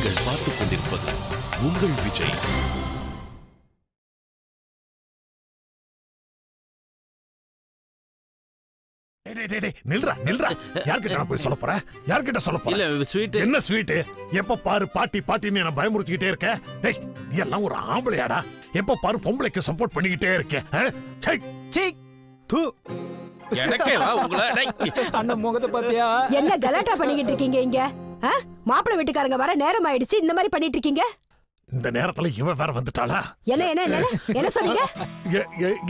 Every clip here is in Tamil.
நீங்கள் பார்த்துக் கொண்டிருப்பது உங்கள் விஜய். நில்றா நில்றா. யார்கிட்ட போய் சொல்ல யார்கிட்ட சொல்ல இல்ல போறேன் ஸ்வீட் என்ன ஸ்வீட் எப்ப பாரு பாட்டி பாட்டின்னு என்ன பயமுறுத்திக்கிட்டே இருக்க. டேய் நீ எல்லாம் ஒரு ஆம்பளையாடா. எப்ப பாரு பொம்பளைக்கு சப்போர்ட் பண்ணிக்கிட்டே இருக்க. தூ. உங்களை. அண்ணன் முகத்தை பாத்தியா என்ன கலாட்டா பண்ணிக்கிட்டு இருக்கீங்க இங்க? மாப்பிள்ளை வீட்டுக்காரங்க வர நேரம் ஆயிடுச்சு. இந்த மாதிரி பண்ணிட்டு இருக்கீங்க? இந்த நேரத்துல இவ வேற வந்துட்டாளா? என்ன என்ன என்ன என்ன? சொன்னீங்க?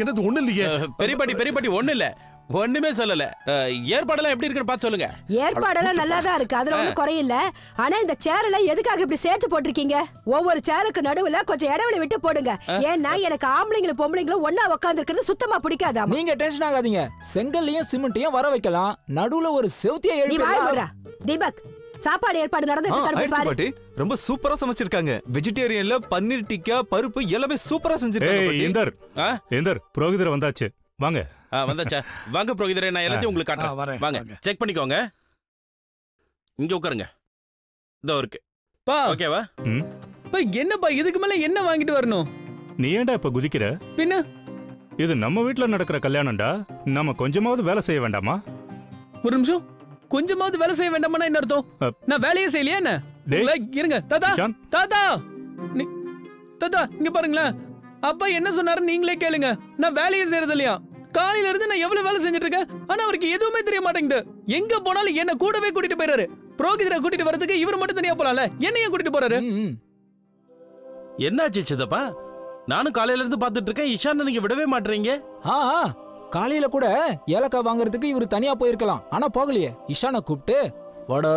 என்னது ஒண்ணு இல்லையே? பெரியபாட்டி பெரியபாட்டி ஒண்ணு இல்ல. ஒண்ணுமே சொல்லல. ஏற்பாடெல்லாம் எப்படி இருக்குன்னு பார்த்து சொல்லுங்க. ஏற்பாடெல்லாம் நல்லா தான் இருக்கு. அதுல ஒண்ணும் குறையில்ல. ஆனா இந்த சேர் எல்லாம் எதுக்காக இப்படி சேர்த்து போட்டிருக்கீங்க? ஒவ்வொரு சேருக்கு நடுவுல கொஞ்சம் இடைவெளி விட்டு போடுங்க. ஏன்னா எனக்கு ஆம்பளைங்களும் பொம்பளைங்களும் ஒண்ணா உட்கார்ந்து இருக்கிறது சுத்தமா பிடிக்காதாமா? நீங்க டென்ஷன் ஆகாதீங்க. செங்கல்லையும் சிமெண்ட்டையும் வர வைக்கலாம். நடுவுல ஒரு செவுத்திய மூடுறா. தீபக் சாப்பாடு ஏற்பாடு பாட்டி. ரொம்ப சூப்பரா சமைச்சிருக்காங்க. வெஜிடேரியன்ல பன்னீர் டிக்கா பருப்பு எல்லாமே சூப்பரா செஞ்சிருக்காங்க. இந்தர்? இந்தர் புரோகிதர் வந்தாச்சு. வாங்க. வந்தாச்சா? வாங்க புரோகிதரே நான் எல்லாத்தையும் உங்களுக்கு காட்டுறேன். வரேன், வாங்க வாங்க. செக் பண்ணிக்கோங்க. இங்க உட்காருங்க. இதோ இருக்கு. பா. ஓகேவா? ம்? பா என்னப்பா இதுக்கு மேல என்ன வாங்கிட்டு வரணும்? நீ ஏன்டா இப்ப குதிக்கிற? பின்ன? இது நம்ம வீட்ல நடக்கிற கல்யாணம்டா. நம்ம கொஞ்சமாவது வேலை செய்ய வேண்டாமா? ஒரு நிமிஷம். கொஞ்சமாவது வேலை செய்ய வேண்டாமா என்ன அர்த்தம். நான் வேலையே செய்யலையா என்ன? இருங்க. தாத்தா தாத்தா! நீ- தாத்தா இங்க பாருங்களேன். அப்பா என்ன சொன்னாரு நீங்களே கேளுங்க. நான் வேலையே செய்யறது இல்லையா? காலையில இருந்து நான் எவ்வளவு வேலை செஞ்சுட்டு இருக்கேன் ஆனா அவருக்கு எதுவுமே தெரிய மாட்டேங்குது. எங்க போனாலும் என்ன கூடவே கூட்டிட்டு போயிறாரு. புரோகிதரை கூட்டிட்டு வரதுக்கு இவர் மட்டும் தனியா போலாம்ல? என்ன ஏன் கூட்டிட்டு போறாரு. என்னாச்சு சித்தப்பா? நானும் காலையில இருந்து பார்த்துட்டு இருக்கேன் இஷான நீங்க விடவே மாட்டீங்க ஆ ஆ. காலையில கூட ஏலக்காய் வாங்குறதுக்கு இவர் தனியா போயிருக்கலாம். ஆனா போகலையே. இஷானை கூப்பிட்டு வாடா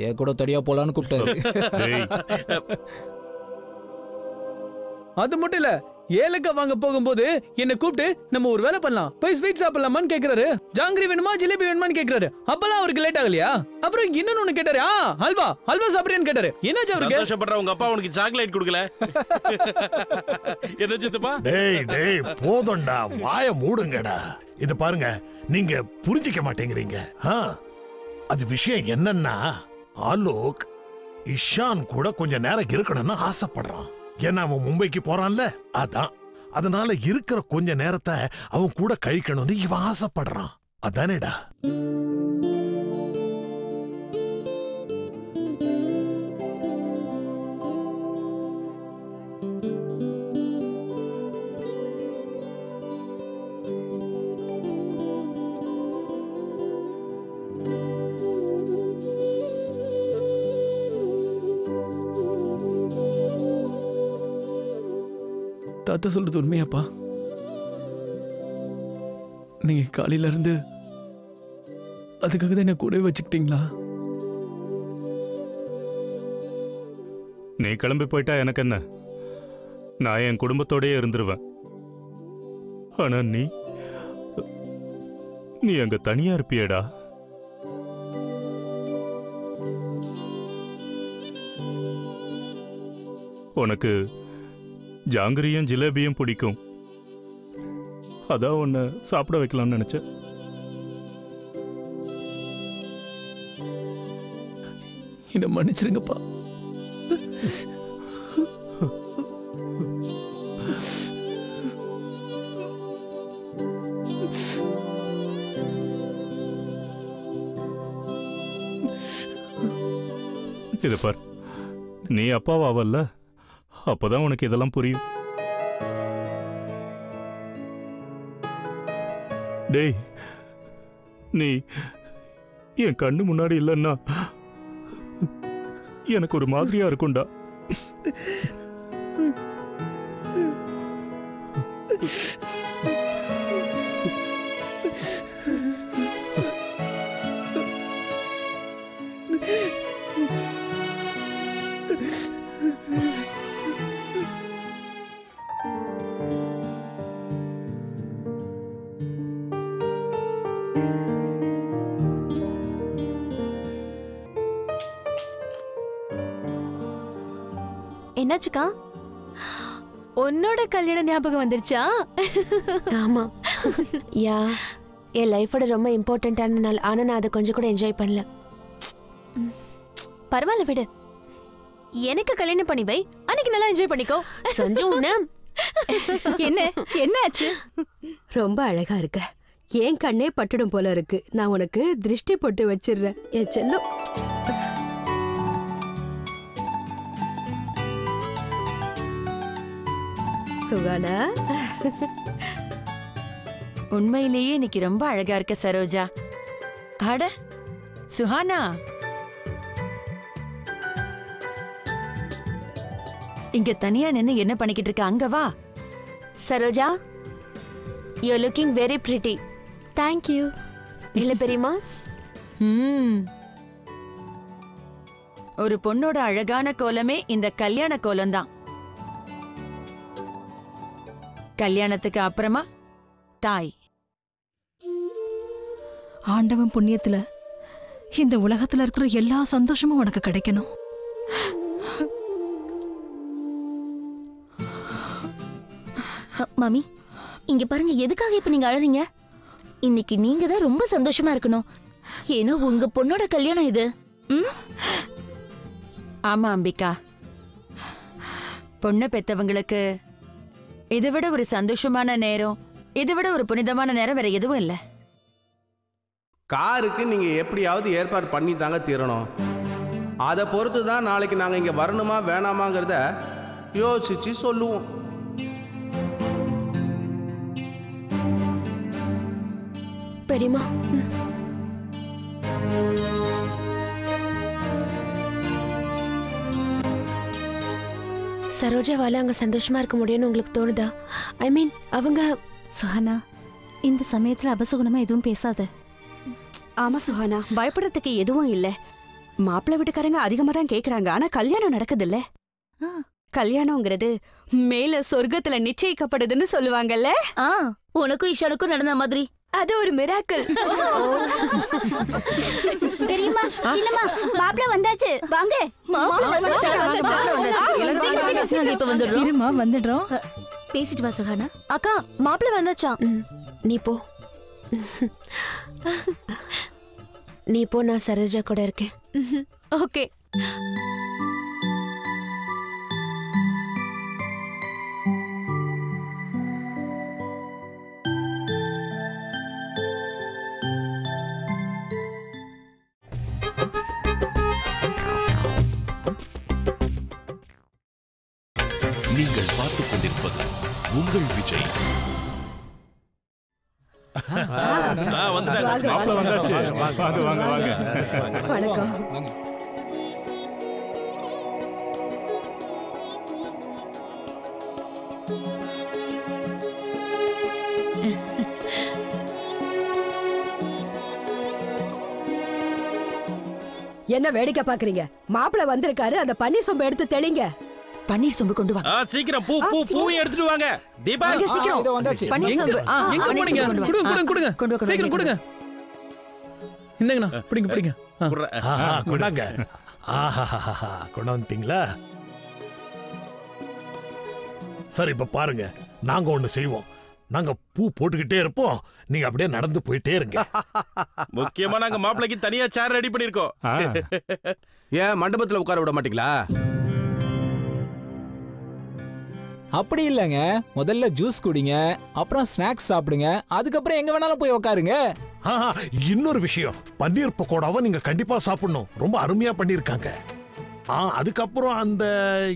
ஏ கூட தனியா போலான்னு கூப்பிட்டாரு. அது மட்டும் இல்ல ஏலக்காய் வாங்க போகும்போது என்ன கூப்பிட்டு நம்ம ஒரு வேலை பண்ணலாம். போய் ஸ்வீட் சாப்பிடலாமான்னு கேக்குறாரு. ஜாங்கிரி வேணுமா ஜிலேபி வேணுமான்னு கேக்குறாரு. அப்பெல்லாம் அவருக்கு லேட் ஆகலையா? அப்புறம் இன்னொன்னு ஒண்ணு கேட்டாரு. ஆ ஹல்வா ஹல்வா சாப்பிடுறேன்னு கேட்டாரு. என்னாச்சு அவருக்கு? சந்தோஷப்படுற உங்க அப்பா உனக்கு சாக்லேட் கொடுக்கல. என்ன சித்தப்பா? டேய் டேய் போதும்டா. வாய மூடுங்கடா. இது பாருங்க நீங்க புரிஞ்சிக்க மாட்டேங்கிறீங்க. ஆ, அது விஷயம் என்னன்னா ஆலோக் இஷான் கூட கொஞ்ச நேரம் இருக்கணும்னு ஆசைப்படுறான். ஏன்னா அவன் மும்பைக்கு போறான்ல? அதான். அதனால இருக்கிற கொஞ்ச நேரத்தை அவன் கூட கழிக்கணும்னு இவன் ஆசைப்படுறான். அதானேடா? அத்தை சொல்றது உண்மையாப்பா? நீங்க காலையில இருந்து அதுக்காக தான் என்ன கூட வச்சுக்கிட்டீங்களா? நீ கிளம்பி போயிட்டா எனக்கு என்ன? நான் என் குடும்பத்தோடயே இருந்துருவேன். ஆனா நீ நீ அங்க தனியா இருப்பியடா? உனக்கு ஜாங்கிரியும் ஜிலேபியும் பிடிக்கும். அதான் உன்னை சாப்பிட வைக்கலாம்னு நினைச்சேன். என்ன மன்னிச்சிருங்கப்பா. இது பார் நீ அப்பாவாவல்ல அப்பதான் உனக்கு இதெல்லாம் புரியும். டேய் நீ என் கண்ணு முன்னாடி இல்லைன்னா எனக்கு ஒரு மாதிரியா இருக்கும்டா. என்னாச்சுக்கா? உன்னோட கல்யாண ஞாபகம் வந்துருச்சா? ஆமா. யா என் லைஃபோட ரொம்ப இம்பார்ட்டண்ட்டான நாள். ஆனா நான் அதை கொஞ்சம் கூட என்ஜாய் பண்ணல. பரவாயில்ல விடு. எனக்கு கல்யாணம் பண்ணி வை. அன்னைக்கு நல்லா என்ஜாய் பண்ணிக்கோ. சஞ்சு உன்ன? என்ன? என்னாச்சு? ரொம்ப அழகா இருக்க. ஏன் கண்ணே பட்டுடும் போல இருக்கு. நான் உனக்கு திருஷ்டி போட்டு வச்சிடுறேன். என் செல்லம். சுகானா? உண்மையிலேயே இன்னைக்கு ரொம்ப அழகா இருக்க சரோஜா. அட சுஹானா இங்க தனியா நின்னு என்ன பண்ணிக்கிட்டு இருக்க? அங்க வா. Saroja you looking very pretty thank you இல்ல பெரியமா ம். ஒரு பொண்ணோட அழகான கோலமே இந்த கல்யாண கோலம்தான். கல்யாணத்துக்கு அப்புறமா? தாய். ஆண்டவன் புண்ணியத்துல இந்த உலகத்துல இருக்கிற எல்லா சந்தோஷமும் உனக்கு கிடைக்கணும். மாமி இங்க பாருங்க எதுக்காக இப்ப நீங்க அழறீங்க? இன்னைக்கு நீங்க தான் ரொம்ப சந்தோஷமா இருக்கணும். ஏன்னா உங்க பொண்ணோட கல்யாணம் இது. ம்? ஆமா அம்பிகா. பொண்ணு பெத்தவங்களுக்கு இதை விட ஒரு சந்தோஷமான நேரம் இதை விட ஒரு புனிதமான நேரம் வேற எதுவும் இல்ல. காருக்கு நீங்கள் எப்படியாவது ஏற்பாடு பண்ணி தாங்க தீரணும். அதை பொறுத்து தான் நாளைக்கு நாங்கள் இங்கே வரணுமா வேணாமாங்கிறத யோசிச்சு சொல்லுவோம். பெரியமா சரோஜாவால அங்க சந்தோஷமா இருக்க முடியும்னு உங்களுக்கு தோணுதா? ஐ மீன் அவங்க சுஹானா இந்த சமயத்துல அபசுகுணமா எதுவும் பேசாத. ஆமா சுஹானா பயப்படுறதுக்கு எதுவும் இல்ல. மாப்பிள்ளை வீட்டுக்காரங்க அதிகமா தான் கேக்குறாங்க ஆனா கல்யாணம் நடக்குது இல்ல கல்யாணம்ங்கிறது மேல சொர்க்கத்துல நிச்சயிக்கப்படுதுன்னு சொல்லுவாங்கல்ல. ஆ உனக்கும் இஷானுக்கும் நடந்த மாதிரி. அது ஒரு மிராக்கிள். பெரியம்மா சின்னம்மா மாப்பிள்ள வந்தாச்சு. வாங்க. இப்ப வந்துடுறோம். இருமா வந்துடுறோம். பேசிட்டு வா சுஹானா அக்கா மாப்பிள்ள வந்தாச்சா? நீ போ. நீ போ நான் சரோஜா கூட இருக்கேன். ஓகே. நீங்கள் பார்த்துக் கொண்டிருப்பது உங்கள் விஜய். ஆ, வந்துட்டாங்க. வாங்க, வாங்க, வாங்க, என்ன வேடிக்கை பாக்குறீங்க மாப்பிள வந்திருக்காரு அந்த பன்னீர் சொம்பை எடுத்து தெளிங்க. பன்னீர் சொம்பு கொண்டு வா. ஆ, சீக்கிரம் பூ பூ பூவை எடுத்துட்டு வாங்க. தீபா. வாங்க, சீக்கிரம். இதோ வந்தாச்சு. பன்னீர் சொம்பு. எங்க போனீங்க. கொடுங்க. கொடுங்க கொடுங்க சீக்கிரம் கொடுங்க. இந்தங்கண்ணா பிடிங்க பிடிங்க. கொண்டாங்க. ஆஹா கொண்டு வந்துட்டீங்களா? சரி இப்ப பாருங்க. நாங்க ஒண்ணு செய்வோம். நாங்க பூ போட்டுக்கிட்டே இருப்போம். நீங்க அப்படியே நடந்து போயிட்டே இருங்க. முக்கியமா நாங்க மாப்பிளைக்கு தனியா சேர் ரெடி பண்ணிருக்கோம் ஏன் மண்டபத்தில் உட்கார விட மாட்டீங்களா? அப்படி இல்லைங்க. முதல்ல ஜூஸ் குடிங்க அப்புறம் ஸ்நாக்ஸ் சாப்பிடுங்க அதுக்கப்புறம் எங்க வேணாலும் போய் உட்காருங்க ஆஹா, இன்னொரு விஷயம். பன்னீர் பக்கோடாவை நீங்க கண்டிப்பா சாப்பிடணும். ரொம்ப அருமையா பண்ணிருக்காங்க ஆ அதுக்கப்புறம் அந்த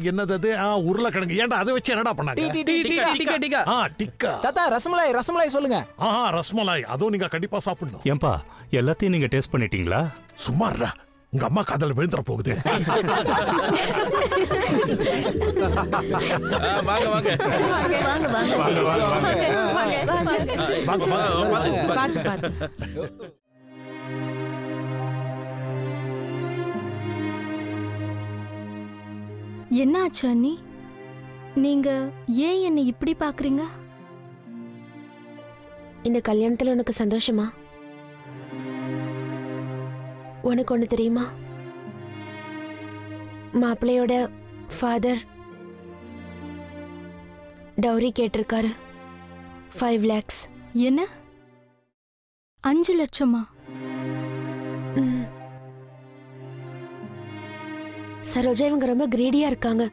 என்னது அது? ஆ, உருளைக்கிழங்கு. ஏன்டா அதை வச்சு என்னடா பண்ணாங்க? ஆ டிக்கா. தாத்தா ரசமலாய் ரசமலாய் சொல்லுங்க. ஆஹா ரஸ்மலாய் அதுவும் நீங்க கண்டிப்பா சாப்பிடணும். ஏன்பா எல்லாத்தையும் நீங்க டேஸ்ட் பண்ணிட்டீங்களா? சும்மாறா உங்க அம்மா காதல விழுந்துற போகுது. ஆ, வாங்க வாங்க. என்ன ஆச்சு அண்ணி? நீங்க ஏன் என்னை இப்படி பாக்குறீங்க? இந்த கல்யாணத்துல உனக்கு சந்தோஷமா? உனக்கு ஒண்ணு தெரியுமா? மாப்பிள்ளையோட ஃபாதர் டவுரி கேட்டிருக்காரு. ஃபைவ் லேக்ஸ் என்ன? அஞ்சு லட்சமா? சரோஜா இவங்க ரொம்ப கிரீடியா இருக்காங்க.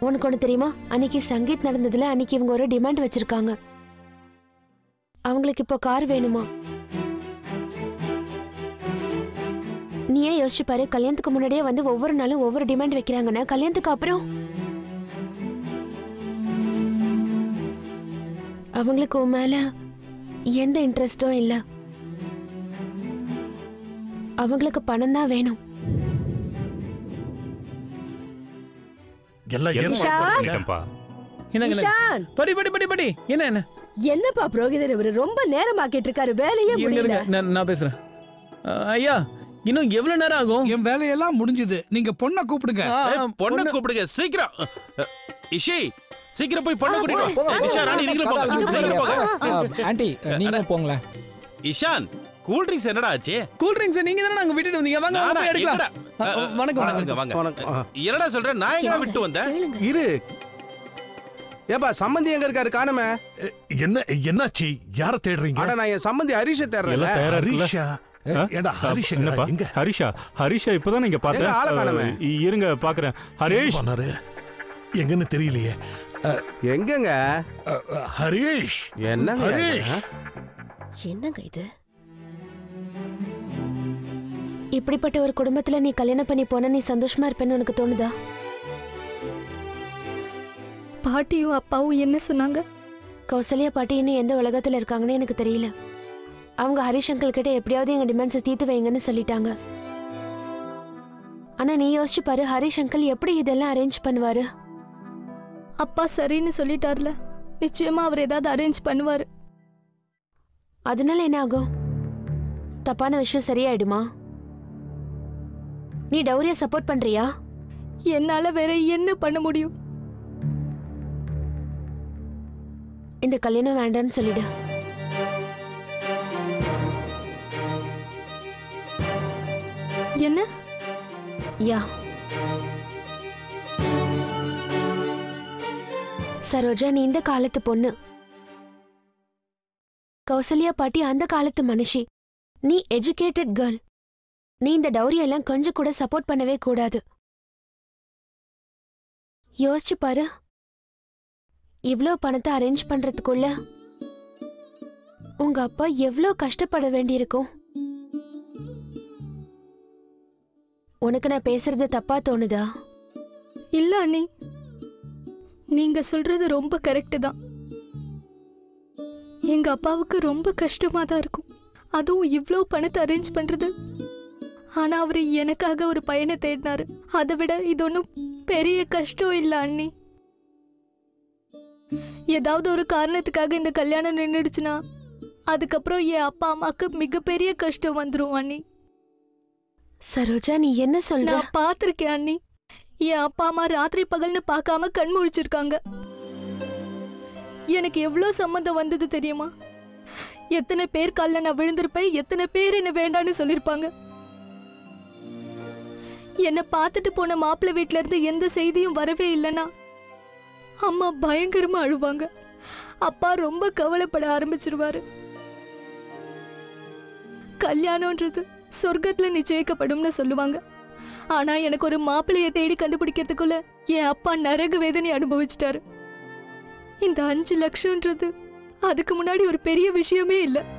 உனக்கு ஒண்ணு தெரியுமா? அன்னைக்கு சங்கீத் நடந்ததுல அன்னைக்கு இவங்க ஒரு டிமாண்ட் வச்சிருக்காங்க. அவங்களுக்கு இப்போ கார் வேணுமா? நீ ஏன் யோசிச்சு பாரு? கல்யாணத்துக்கு முன்னாடியே வந்து ஒவ்வொரு நாளும் ஒவ்வொரு டிமாண்ட் வைக்கிறாங்கன்னா கல்யாணத்துக்கு அப்புறம்? அவங்களுக்கு உன் மேல எந்த இன்ட்ரெஸ்டும் இல்லை. அவங்களுக்கு பணம் தான் வேணும். எல்லாம் ஏற்பாடு படி படி படி படி என்ன என்ன என்னப்பா புரோகிதர் இவரு ரொம்ப நேரமாக்கிட்டு இருக்காரு வேலையே முடியல. நான் பேசுறேன் ஐயா இன்னும் எவ்வளவு நேரம் ஆகும் என் வேலையெல்லாம் முடிஞ்சது நீங்க பொண்ணை கூப்பிடுங்க பொண்ணை கூப்பிடுங்க சீக்கிரம் இஷி சீக்கிரம் போய் பொண்ணை கூட்டிட்டு வா. இஷா ராணி நீங்களும் போங்க சீக்கிரம் போங்க ஆண்டி நீங்களும் போங்களேன் இஷான் கூல் ட்ரிங்க்ஸ் என்னடா ஆச்சு? கூல் ட்ரிங்க்ஸ் நீங்க தானே நாங்க விட்டுட்டு வந்தீங்க? வாங்க வாங்க எடுக்கலாம். வணக்கம். வணக்கம். வாங்க என்னடா சொல்ற? நான் எங்க விட்டு வந்தேன்? இரு. ஏப்பா சம்மந்தி எங்க இருக்காரு? காணுமே. என்ன என்னாச்சு? யார தேடுறீங்க? அட நான் என் சம்மந்தி ஹரிஷ தேடுறேன்? ஹரிஷா? ஏடா ஹரிஷ்? என்னப்பா? எங்க? ஹரிஷா ஹரிஷா இப்பதான் நீங்க எங்க ஆளை காணோமே? பார்த்தேன் இருங்க பாக்குறேன். ஹரீஷ்! எங்கன்னு தெரியலையே. எங்கங்க? ஹரீஷ்! என்னங்க ஹரீஷ்! என்னங்க இது? இப்படிப்பட்ட ஒரு குடும்பத்துல நீ கல்யாணம் பண்ணி போனா நீ சந்தோஷமா இருப்பேன்னு உனக்கு தோணுதா? பாட்டியும் அப்பாவும் என்ன சொன்னாங்க? கௌசல்யா பாட்டி இன்னும் எந்த உலகத்துல இருக்காங்கன்னு எனக்கு தெரியல. அவங்க ஹரிஷ் அங்கிள் கிட்ட எப்படியாவது எங்க டிமாண்ட்ஸை தீர்த்து வைங்கன்னு சொல்லிட்டாங்க. ஆனா நீ யோசிச்சு பாரு ஹரிஷ் அங்கிள் எப்படி இதெல்லாம் அரேஞ்ச் பண்ணுவாரு? அப்பா சரின்னு சொல்லிட்டார்ல. நிச்சயமா அவர் ஏதாவது அரேஞ்ச் பண்ணுவாரு. அதனால என்ன ஆகும்? தப்பான விஷயம் சரியாயிடுமா? நீ டௌரிய சப்போர்ட் பண்றியா? என்னால வேற என்ன பண்ண முடியும்? இந்த கல்யாணம் வேண்டான்னு சொல்லிடு. என்ன? யா. சரோஜா நீ இந்த காலத்து பொண்ணு. கௌசல்யா பாட்டி அந்த காலத்து மனுஷி. நீ எஜுகேட்டட் கேர்ள் நீ இந்த டௌரியெல்லாம் கொஞ்சம் கூட சப்போர்ட் பண்ணவே கூடாது. யோசிச்சு பாரு. இவ்ளோ பணத்தை அரேஞ்ச் பண்றதுக்குள்ள உங்க அப்பா எவ்வளோ கஷ்டப்பட வேண்டியிருக்கும்? உனக்கு நான் பேசுறது தப்பா தோணுதா? இல்ல அண்ணி. நீங்க சொல்றது ரொம்ப கரெக்ட் தான். எங்க அப்பாவுக்கு ரொம்ப கஷ்டமா தான் இருக்கும். அதுவும் இவ்ளோ பணத்தை அரேஞ்ச் பண்றது ஆனா அவரு எனக்காக ஒரு பையனை தேடினாரு. அதை விட இது ஒன்றும் பெரிய கஷ்டம் இல்ல அண்ணி. ஏதாவது ஒரு காரணத்துக்காக இந்த கல்யாணம் நின்றுடுச்சுன்னா அதுக்கப்புறம் என் அப்பா அம்மாக்கு மிகப்பெரிய கஷ்டம் வந்துரும் அண்ணி. சரோஜா நீ என்ன சொல்ற? நான் பார்த்திருக்கேன் அண்ணி. என் அப்பா அம்மா ராத்திரி பகல்னு பார்க்காம கண் முழிச்சிருக்காங்க. எனக்கு எவ்வளோ சம்மந்தம் வந்தது தெரியுமா? எத்தனை பேர் காலில் நான் விழுந்திருப்பேன் எத்தனை பேர் என்ன வேண்டான்னு சொல்லியிருப்பாங்க என்னை பார்த்துட்டு போன மாப்பிள்ளை வீட்ல இருந்து எந்த செய்தியும் வரவே இல்லைன்னா அம்மா பயங்கரமா அழுவாங்க. அப்பா ரொம்ப கவலைப்பட ஆரம்பிச்சிருவாரு. கல்யாணம்ன்றது சொர்க்கத்துல நிச்சயிக்கப்படும்னு சொல்லுவாங்க. ஆனா எனக்கு ஒரு மாப்பிள்ளைய தேடி கண்டுபிடிக்கிறதுக்குள்ள என் அப்பா நரக வேதனை அனுபவிச்சிட்டாரு. இந்த அஞ்சு லட்சம்ன்றது அதுக்கு முன்னாடி ஒரு பெரிய விஷயமே இல்லை.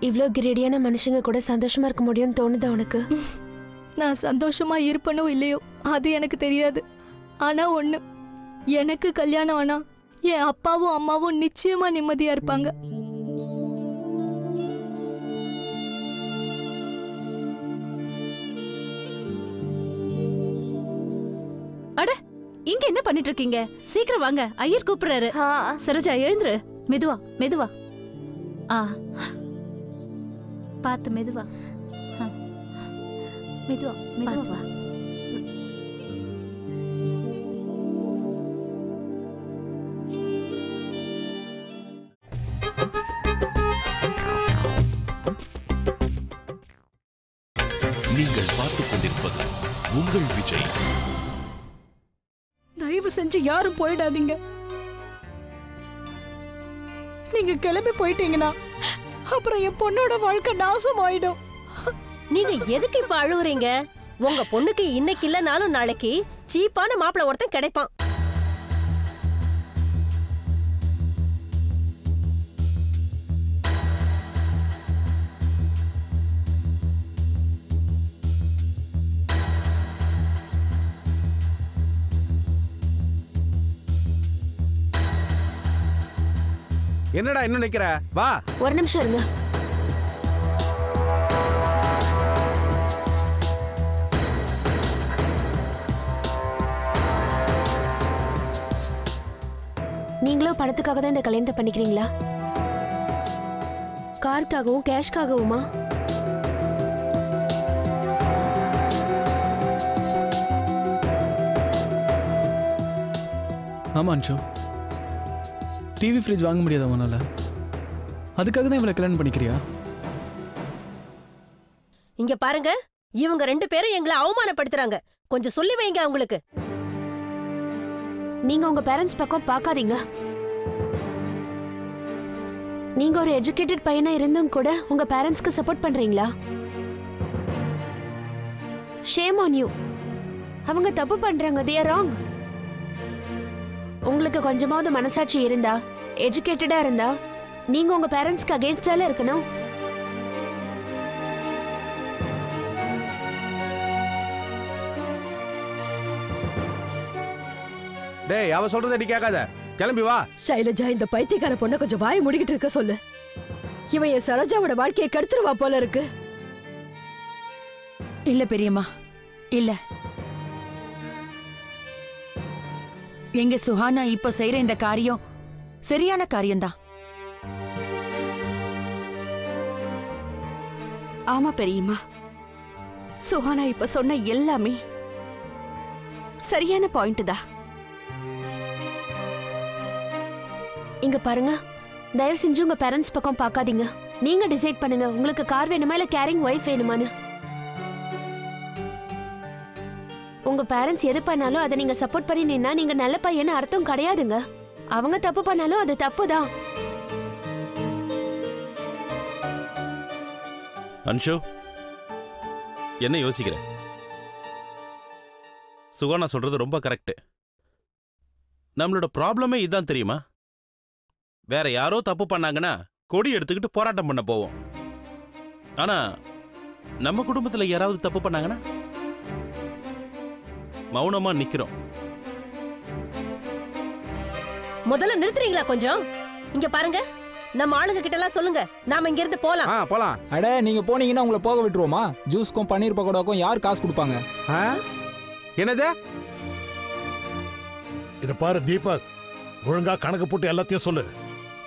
இவ்ளோ கிரேடியான மனுஷங்க கூட சந்தோஷமா இருக்க முடியும்னு தோணுதா உனக்கு? நான் சந்தோஷமா இருப்பனோ இல்லையோ அது எனக்கு தெரியாது. ஆனா ஒண்ணு எனக்கு கல்யாணம் ஆனா என் அப்பாவும் அம்மாவும் நிச்சயமா நிம்மதியா இருப்பாங்க. அட இங்க என்ன பண்ணிட்டு இருக்கீங்க சீக்கிரம் வாங்க ஐயர் கூப்பிடுறாரு. சரோஜா எழுந்துரு. மெதுவா மெதுவா. ஆ. பார்த்து மெதுவா. மெதுவா மெதுவா வா. நீங்கள் பார்த்துக் கொண்டிருப்பது உங்கள் விஜய். தயவு செஞ்சு யாரும் போயிடாதீங்க. நீங்க கிளம்பி போயிட்டீங்கன்னா அப்புறம் என் பொண்ணோட வாழ்க்கை நாசம் ஆயிடும் நீங்க எதுக்கு இப்ப அழுவுறீங்க? உங்க பொண்ணுக்கு இன்னைக்கு இல்லனாலும் நாளைக்கு சீப்பான மாப்பிள்ள ஒருத்தன் கிடைப்பான். என்னடா இன்னும் நிக்கிற? வா. ஒரு நிமிஷம் இருங்க. நீங்களும் பணத்துக்காக தான் இந்த கல்யாணத்தை பண்ணிக்கிறீங்களா? காருக்காகவும் கேஷ்காகவுமா? ஆமா அன்ஷு டிவி ஃப்ரிட்ஜ் வாங்க முடியாதா உன்னால அதுக்காக தான் இவளை கல்யாணம் பண்ணிக்கிறியா? இங்க பாருங்க இவங்க ரெண்டு பேரும் எங்களை அவமானப்படுத்துறாங்க. கொஞ்சம் சொல்லி வைங்க அவங்களுக்கு. நீங்க உங்க பேரண்ட்ஸ் பக்கம் பார்க்காதீங்க. நீங்க ஒரு எஜுகேட்டட் பையனா இருந்தும் கூட உங்க பேரண்ட்ஸ்க்கு சப்போர்ட் பண்றீங்களா? ஷேம் ஆன் யூ அவங்க தப்பு பண்றாங்க தே ராங் உங்களுக்கு கொஞ்சமாவது மனசாட்சி இருந்தா எஜுகேட்டடா இருந்தா நீங்க உங்க பேரண்ட்ஸ்க்கு அகேன்ஸ்டால இருக்கணும். டேய் அவ சொல்றத நீ கேட்காத. கிளம்பி வா. சைலஜா இந்த பைத்தியக்கார பொண்ணை கொஞ்சம் வாய் முடிக்கிட்டு இருக்க சொல்லு. இவன் என் சரோஜாவோட வாழ்க்கையை கெடுத்துருவா போல இருக்கு. இல்ல பெரியம்மா. இல்ல. எங்க சுஹானா இப்ப செய்யற இந்த காரியம் சரியான காரியம்தான். ஆமா பெரியம்மா. சுஹானா இப்ப சொன்ன எல்லாமே சரியான பாயிண்ட் தான். இங்க பாருங்க. தயவு செஞ்சு உங்க பேரண்ட்ஸ் பக்கம் பார்க்காதீங்க. நீங்க டிசைட் பண்ணுங்க. உங்களுக்கு கார் வேணுமா இல்ல கேரிங் ஒய்ஃப் வேணுமான்னு. உங்க பேரண்ட்ஸ் எது பண்ணாலும் அதை நீங்க சப்போர்ட் பண்ணி நீங்க நல்ல பையன்னு அர்த்தம் கிடையாதுங்க. அவங்க தப்பு பண்ணாலும் அது தப்பு தான். அன்ஷு என்ன யோசிக்கிற? சுகானா சொல்றது ரொம்ப கரெக்ட் நம்மளோட ப்ராப்ளமே இதுதான் தெரியுமா? வேற யாரோ தப்பு பண்ணாங்கன்னா கொடி எடுத்துக்கிட்டு போராட்டம் பண்ண போவோம். ஆனா நம்ம குடும்பத்தில் யாராவது தப்பு பண்ணாங்கன்னா மௌனமா நிக்கிறோம். முதல்ல நிறுத்துறீங்களா கொஞ்சம்? இங்க பாருங்க. நம்ம ஆளுங்க கிட்ட எல்லாம் சொல்லுங்க. நாம இங்க இருந்து போலாம் போலாம். அட நீங்க போனீங்கன்னா உங்களை போக விட்டுருவோமா? ஜூஸ்க்கும் பன்னீர் பக்கோடாக்கும் யார் காசு கொடுப்பாங்க? என்னது? இத பாரு தீபக். ஒழுங்கா கணக்கு போட்டு எல்லாத்தையும் சொல்லு.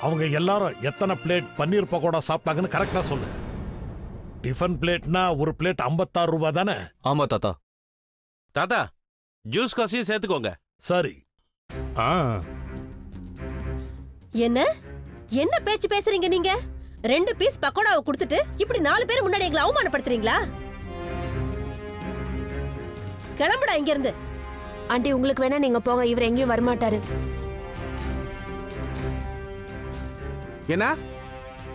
அவங்க எல்லாரும் எத்தனை பிளேட் பன்னீர் பக்கோடா சாப்பிட்டாங்கன்னு கரெக்டா சொல்லு. டிஃபன் பிளேட்னா ஒரு பிளேட் ஐம்பத்தாறு ரூபாய் தானே? ஆமா தாத்தா. தாத்தா ஜூஸ் காசையும் சேர்த்துக்கோங்க. சரி. ஆ. என்ன? என்ன பேச்சு பேசுறீங்க நீங்க? ரெண்டு பீஸ் பக்கோடாவை கொடுத்துட்டு இப்படி நாலு பேர் முன்னாடி எங்களை அவமானப்படுத்துறீங்களா? கிளம்புடா இங்க இருந்து ஆண்டி உங்களுக்கு வேணா நீங்க போங்க. இவர் எங்கேயும் வரமாட்டாரு. என்ன?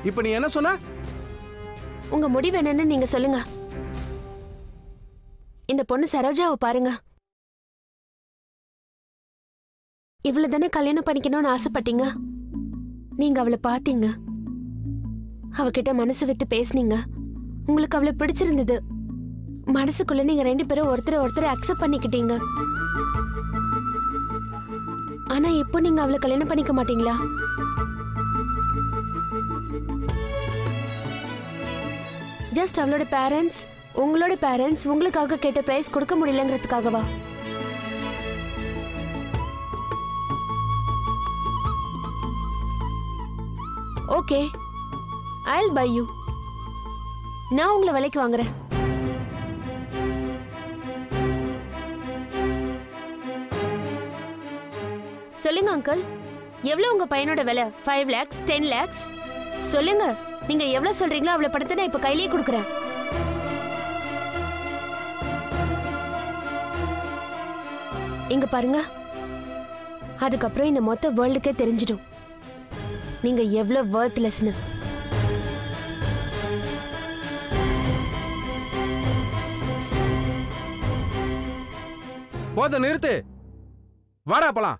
இப்ப நீ என்ன சொன்ன? உங்க முடிவு என்னன்னு நீங்க சொல்லுங்க. இந்த பொண்ணு சரோஜாவை பாருங்க. இவ்வளவு தானே கல்யாணம் பண்ணிக்கணும்னு ஆசைப்பட்டீங்க? நீங்க அவளை பாத்தீங்க அவகிட்ட மனசு விட்டு பேசுனீங்க. உங்களுக்கு அவளை பிடிச்சிருந்தது. மனசுக்குள்ள நீங்க ரெண்டு பேரும் ஒருத்தர் ஒருத்தர் அக்செப்ட் பண்ணிக்கிட்டீங்க. ஆனா இப்போ நீங்க அவளை கல்யாணம் பண்ணிக்க மாட்டீங்களா? ஜஸ்ட் அவளோட பேரண்ட்ஸ் உங்களோட பேரண்ட்ஸ் உங்களுக்காக கேட்ட பிரைஸ் கொடுக்க முடியலங்கிறதுக்காகவா? ஓகே ஐல் பை யூ நான் உங்களை விலைக்கு வாங்குறேன். சொல்லுங்க அங்கிள் எவ்வளோ உங்க பையனோட விலை? ஃபைவ் லேக்ஸ் டென் லேக்ஸ் சொல்லுங்க நீங்க எவ்வளவு சொல்றீங்களோ அவ்வளவு படத்தை நான் இப்ப கையிலேயே கொடுக்குறேன். இங்க பாருங்க. அதுக்கப்புறம் இந்த மொத்த வேர்ல்டுக்கே தெரிஞ்சிடும். நீங்க எவ்வளவு வர்த்லெஸ்னு போத நிறுத்து. வாடா போலாம்.